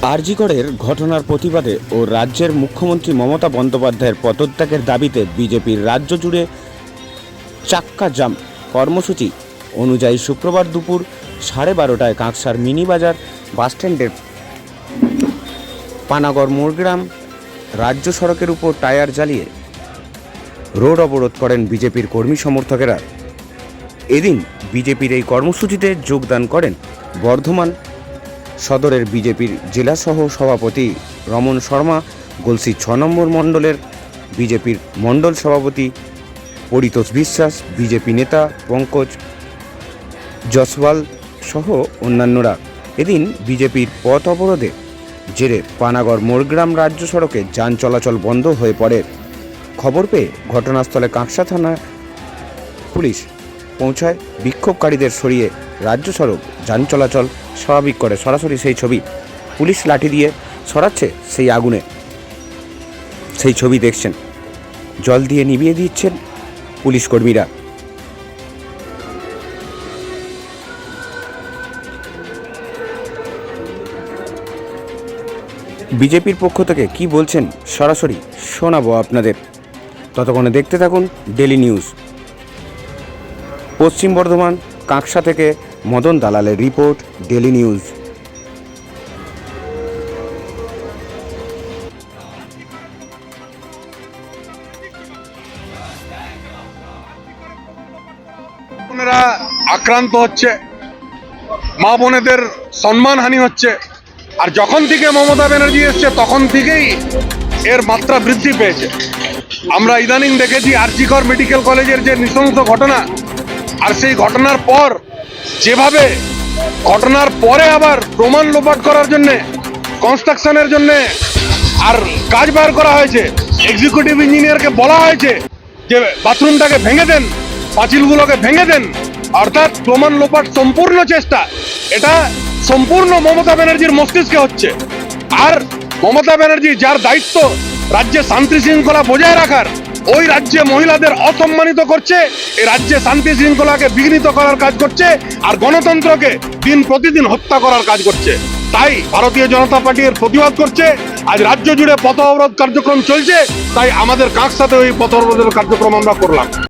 BJP ঘটনার প্রতিবাদে ও রাজ্যের মুখ্যমন্ত্রী মমতা বন্দ্যোপাধ্যায়ের পদত্যাগের দাবিতে বিজেপির রাজ্য জুড়ে চাক্কা জাম কর্মসূচি। অনুযায়ী শুক্রবার দুপুর সাড়ে বারোটায় কাঁকসার মিনি বাজার বাসস্ট্যান্ডের পানাগড় মোড়গ্রাম রাজ্য সড়কের উপর টায়ার জ্বালিয়ে রোড অবরোধ করেন বিজেপির কর্মী সমর্থকেরা। এদিন বিজেপির এই কর্মসূচিতে যোগদান করেন বর্ধমান সদরের বিজেপির জেলা সহ সভাপতি রমন শর্মা, গলসি ছ নম্বর মণ্ডলের বিজেপির মণ্ডল সভাপতি পরিতোষ বিশ্বাস, বিজেপি নেতা পঙ্কজ জসওয়াল সহ অন্যান্যরা। এদিন বিজেপির পথ অবরোধে জেরে পানাগড় মোড়গ্রাম রাজ্য সড়কে যান চলাচল বন্ধ হয়ে পড়ে। খবর পেয়ে ঘটনাস্থলে কাঁকসা থানা পুলিশ পৌঁছায়। বিক্ষোভকারীদের সরিয়ে রাজ্য সড়ক যান চলাচল স্বাভাবিক করে। সরাসরি সেই ছবি পুলিশ লাঠি দিয়ে সরাচ্ছে সেই আগুনে। সেই ছবি দেখছেন। জল দিয়ে নিভিয়ে দিচ্ছেন পুলিশ কর্মীরা। বিজেপির পক্ষ থেকে কি বলছেন সরাসরি শোনাবো আপনাদের। ততক্ষণে দেখতে থাকুন ডেলি নিউজ পশ্চিম বর্ধমান, কাঁকসা থেকে মদন দালালের রিপোর্ট ডেলি নিউজ আক্রান্ত হচ্ছে। মা বোনেদের সম্মানহানি হচ্ছে। আর যখন থেকে মমতা ব্যানার্জি এসছে, তখন থেকেই এর মাত্রা বৃদ্ধি পেয়েছে। আমরা ইদানিং দেখেছি আরজিকর মেডিকেল কলেজের যে নৃশংস ঘটনা, আর সেই ঘটনার পর, যেভাবে ঘটনার পরে আবার প্রমাণ লোপাট করার জন্যে কনস্ট্রাকশনের জন্যে, আর কাজ বার করা হয়েছে এক্সিকিউটিভ ইঞ্জিনিয়ারকে বলা হয়েছে যে বাথরুমটাকে ভেঙে দেন, পাঁচিলগুলোকে ভেঙে দেন, অর্থাৎ প্রমাণ লোপাট সম্পূর্ণ চেষ্টা। এটা সম্পূর্ণ মমতা ব্যানার্জির মস্তিষ্কে হচ্ছে। আর মমতা ব্যানার্জি যার দায়িত্ব রাজ্যে শান্তি শৃঙ্খলা বজায় রাখার ওই রাজ্যে মহিলাদের অসম্মানিত করছে এই রাজ্যে শান্তি শৃঙ্খলাকে বিঘ্নিত করার কাজ করছে আর গণতন্ত্রকে দিন প্রতিদিন হত্যা করার কাজ করছে। তাই ভারতীয় জনতা পার্টি এর প্রতিবাদ করছে, আজ রাজ্য জুড়ে পথ অবরোধ কার্যক্রম চলছে, তাই আমাদের কাক সাথে ওই পথ অবরোধের কার্যক্রম আমরা করলাম।